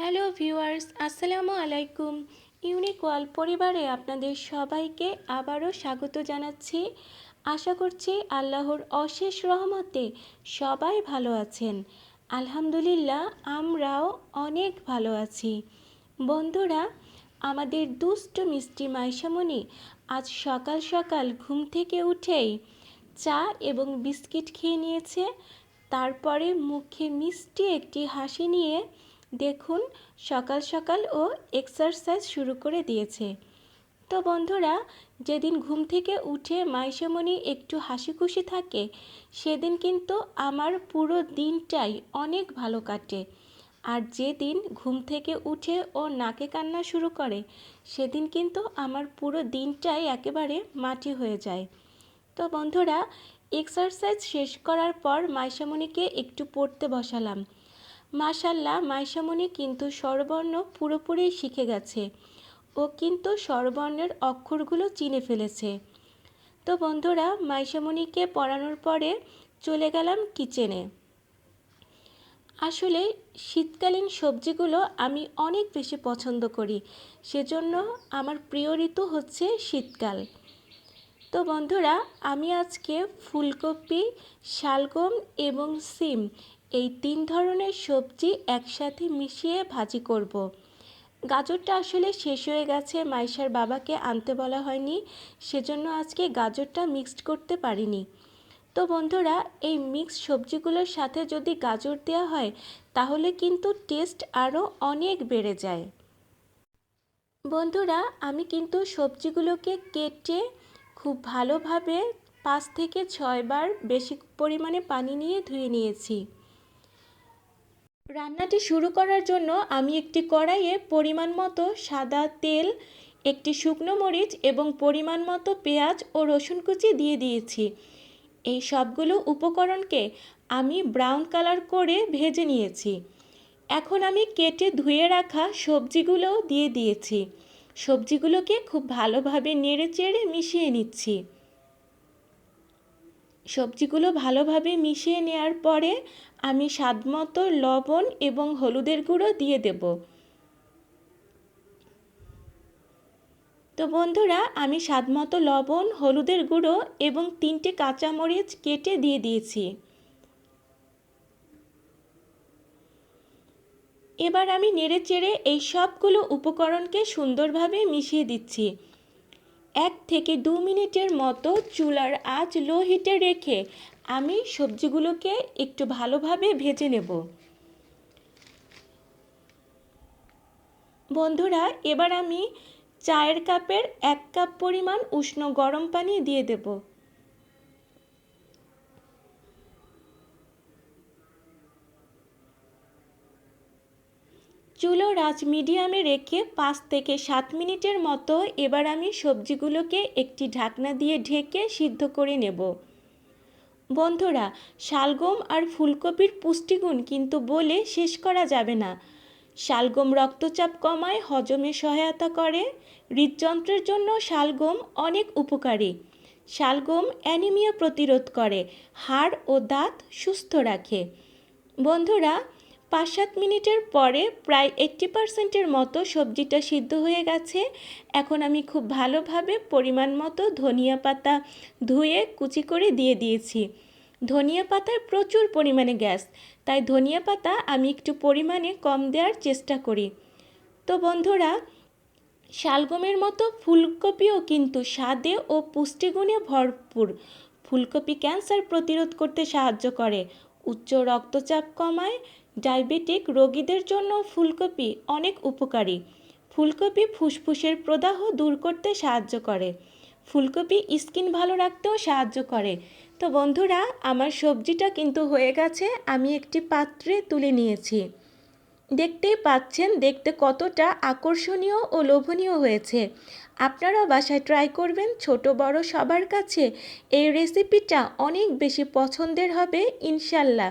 Hello viewers, আসসালামু আলাইকুম। Unique ওয়াল পরিবারে আপনাদের সবাইকে আবারও স্বাগত জানাচ্ছি। আশা করছি আল্লাহর অশেষ রহমতে সবাই ভালো আছেন। আলহামদুলিল্লাহ, আমরাও অনেক ভালো আছি। বন্ধুরা, আমাদের দুষ্ট মিষ্টি মাইশামণি আজ সকাল সকাল ঘুম থেকে উঠেই চা এবং বিস্কিট খেয়ে নিয়েছে। তারপরে মুখে মিষ্টি একটি হাসি নিয়ে দেখুন, সকাল সকাল ও এক্সারসাইজ শুরু করে দিয়েছে। তো বন্ধুরা, যেদিন ঘুম থেকে উঠে মাইশামণি একটু হাসি খুশি থাকে, সেদিন কিন্তু আমার পুরো দিনটাই অনেক ভালো কাটে। আর যেদিন ঘুম থেকে উঠে ও নাকে কান্না শুরু করে, সেদিন কিন্তু আমার পুরো দিনটাই একেবারে মাটি হয়ে যায়। তো বন্ধুরা এক্সারসাইজ শেষ করার পর মাইশামণিকে একটু পড়তে বসালাম। মাশাল্লাহ, মাইশামণি কিন্তু স্বরবর্ণ পুরোপুরি শিখে গেছে। ও কিন্তু স্বরবর্ণের অক্ষরগুলো চিনে ফেলেছে। তো বন্ধুরা, মাইশামণিকে পড়ানোর পরে চলে গেলাম কিচেনে। আসলে শীতকালীন সবজিগুলো আমি অনেক বেশি পছন্দ করি। সেজন্য আমার প্রিয় ঋতু হচ্ছে শীতকাল। তো বন্ধুরা, আমি আজকে ফুলকপি, শালগম এবং সিম এই তিন ধরনের সবজি একসাথে মিশিয়ে ভাজি করব। গাজরটা আসলে শেষ হয়ে গেছে, মাইশার বাবাকে আনতে বলা হয়নি, সেজন্য আজকে গাজরটা মিক্সড করতে পারিনি। তো বন্ধুরা, এই মিক্স সবজিগুলোর সাথে যদি গাজর দেওয়া হয়, তাহলে কিন্তু টেস্ট আরও অনেক বেড়ে যায়। বন্ধুরা, আমি কিন্তু সবজিগুলোকে কেটে খুব ভালোভাবে পাঁচ থেকে ছয়বার বেশি পরিমাণে পানি নিয়ে ধুয়ে নিয়েছি। রান্নাটি শুরু করার জন্য আমি একটি কড়াইয়ে পরিমাণ মতো সাদা তেল, একটি শুকনো মরিচ এবং পরিমাণ মতো পেঁয়াজ ও রসুন কুচি দিয়ে দিয়েছি। এই সবগুলো উপকরণকে আমি ব্রাউন কালার করে ভেজে নিয়েছি। এখন আমি কেটে ধুয়ে রাখা সবজিগুলো দিয়ে দিয়েছি। সবজিগুলোকে খুব ভালোভাবে নেড়ে চেড়ে মিশিয়ে নিচ্ছি। সবজিগুলো ভালোভাবে মিশিয়ে নেওয়ার পরে আমি স্বাদমতো লবণ এবং হলুদের গুঁড়ো দিয়ে দেব। তো বন্ধুরা, আমি স্বাদমতো লবণ, হলুদের গুঁড়ো এবং তিনটে কাঁচামরিচ কেটে দিয়ে দিয়েছি। এবার আমি নেড়ে চেড়ে এই সবগুলো উপকরণকে সুন্দরভাবে মিশিয়ে দিচ্ছি। এক থেকে দু মিনিটের মতো চুলার আঁচ লো হিটে রেখে আমি সবজিগুলোকে একটু ভালোভাবে ভেজে নেব। বন্ধুরা, এবার আমি চায়ের কাপের এক কাপ পরিমাণ উষ্ণ গরম পানি দিয়ে দেবো। চুলো রাজ মিডিয়ামে রেখে পাঁচ থেকে সাত মিনিটের মতো এবার আমি সবজিগুলোকে একটি ঢাকনা দিয়ে ঢেকে সিদ্ধ করে নেব। বন্ধুরা, শালগম আর ফুলকপির পুষ্টিগুণ কিন্তু বলে শেষ করা যাবে না। শালগম রক্তচাপ কমায়, হজমে সহায়তা করে। হৃদযন্ত্রের জন্য শালগম অনেক উপকারী। শালগম অ্যানিমিয়া প্রতিরোধ করে, হাড় ও দাঁত সুস্থ রাখে। বন্ধুরা পাঁচ সাত মিনিটের পরে প্রায় এইট্টি পারসেন্টের মতো সবজিটা সিদ্ধ হয়ে গেছে। এখন আমি খুব ভালোভাবে পরিমাণ মতো ধনিয়া পাতা ধুয়ে কুচি করে দিয়ে দিয়েছি। ধনিয়া পাতায় প্রচুর পরিমাণে গ্যাস, তাই ধনিয়া পাতা আমি একটু পরিমাণে কম দেওয়ার চেষ্টা করি। তো বন্ধুরা, শালগমের মতো ফুলকপিও কিন্তু স্বাদে ও পুষ্টিগুণে ভরপুর। ফুলকপি ক্যান্সার প্রতিরোধ করতে সাহায্য করে। উচ্চ রক্তচাপ কমায় ডায়াবেটিক রোগীদের জন্য ফুলকপি অনেক উপকারী। ফুলকপি ফুসফুসের প্রদাহ দূর করতে সাহায্য করে। ফুলকপি স্কিন ভালো রাখতেও সাহায্য করে। তো বন্ধুরা, আমার সবজিটা কিন্তু হয়ে গেছে, আমি একটি পাত্রে তুলে নিয়েছি। দেখতেই পাচ্ছেন, দেখতে কতটা আকর্ষণীয় ও লোভনীয় হয়েছে। আপনারাও বাসায় ট্রাই করবেন, ছোট বড় সবার কাছে এই রেসিপিটা অনেক বেশি পছন্দের হবে, ইনশাল্লাহ।